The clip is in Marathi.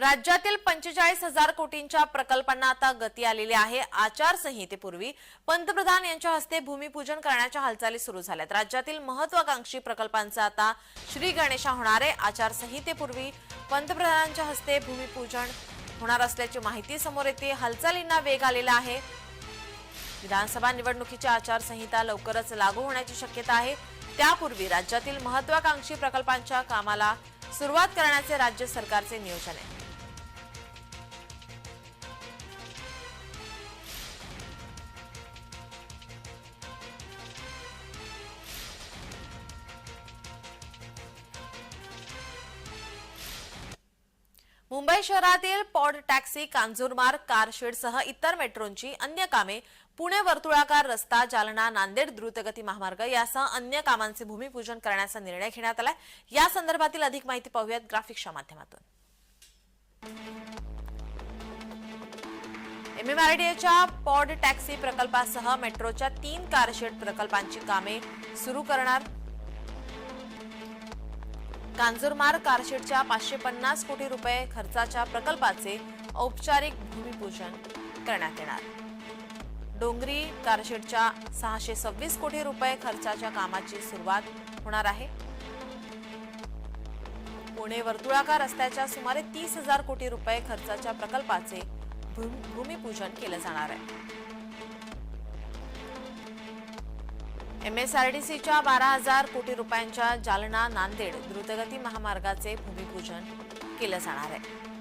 राज्यातील पंचेचाळीस हजार कोटींच्या प्रकल्पांना आता गती आलेली आहे. आचारसंहितेपूर्वी पंतप्रधान यांच्या हस्ते भूमिपूजन करण्याच्या हालचाली सुरू झाल्यात. राज्यातील महत्वाकांक्षी प्रकल्पांचा आता श्री गणेशा होणार आहे. आचारसंहितेपूर्वी पंतप्रधानांच्या हस्ते भूमिपूजन होणार असल्याची माहिती समोर येते. हालचालींना वेग आलेला आहे. विधानसभा निवडणुकीची आचारसंहिता लवकरच लागू होण्याची शक्यता आहे. त्यापूर्वी राज्यातील महत्वाकांक्षी प्रकल्पांच्या कामाला सुरुवात करण्याचे राज्य सरकारचे नियोजन आहे. मुंबई शहरातील पॉड टॅक्सी कांजूरमार्ग कारशेडसह इतर मेट्रोंची अन्य कामे पुणे वर्तुळाकार रस्ता जालना नांदेड द्रुतगती महामार्ग यासह अन्य कामांचे भूमिपूजन करण्याचा निर्णय घेण्यात आलाय. या संदर्भातील अधिक माहिती पाहूयात ग्राफिक्सच्या माध्यमातून. एमएमआरडीएच्या पॉड टॅक्सी प्रकल्पासह मेट्रोच्या तीन कारशेड प्रकल्पांची कामे सुरू करणार. कांजूरमार्ग कारशेडच्या पाचशे पन्नास कोटी रुपये खर्चाच्या प्रकल्पाचे औपचारिक भूमिपूजन करण्यात येणार. डोंगरी कारशेडच्या सहाशे सव्वीस कोटी रुपये खर्चाच्या कामाची सुरुवात होणार आहे. पुणे वर्तुळाकार रस्त्याच्या सुमारे तीस हजार कोटी रुपये खर्चाच्या प्रकल्पाचे भूम- भूमिपूजन केलं जाणार आहे. एमएसआरडीसीच्या बारा हजार कोटी रुपयांच्या जालना नांदेड द्रुतगती महामार्गाचे भूमिपूजन केलं जाणार आहे.